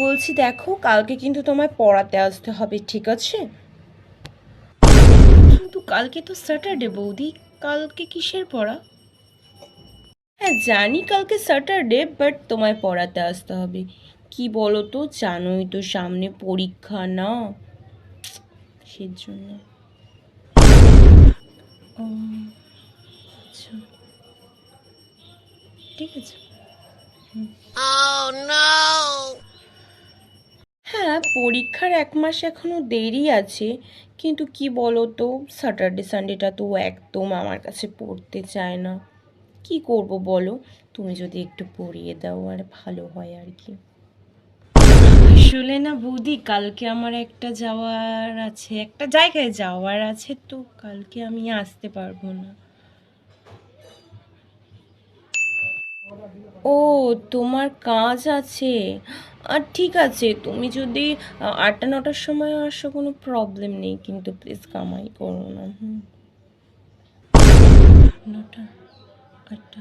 বলছি দেখো, কালকে কিন্তু তোমায় পড়াতে আসতে হবে, ঠিক আছে? কিন্তু কালকে তো স্যাটারডে বৌদি, কালকে কিসের পড়া? হ্যাঁ জানি কালকে স্যাটারডে বাট তোমায় পড়াতে আসতে হবে। কি বলো তো জানোই তো সামনে পরীক্ষা না। সেজন্য। ও আচ্ছা। ঠিক আছে। হ্যাঁ পরীক্ষার এক মাস এখনও দেরি আছে, কিন্তু কি বলো তো স্যাটারডে সানডেটা তো একদম আমার কাছে পড়তে চায় না। কি করব বলো? তুমি যদি একটু পড়িয়ে দাও, আর ভালো হয় আর কি। আসলে না বৌদি, কালকে আমার একটা যাওয়ার আছে, একটা জায়গায় যাওয়ার আছে তো, কালকে আমি আসতে পারব না। ও, তোমার কাজ আছে। আর ঠিক আছে, তুমি যদি আটটা নটার সময় আসো, কোনো প্রবলেম নেই, কিন্তু প্লিজ কামাই করো না, হুম। নটা, আটটা।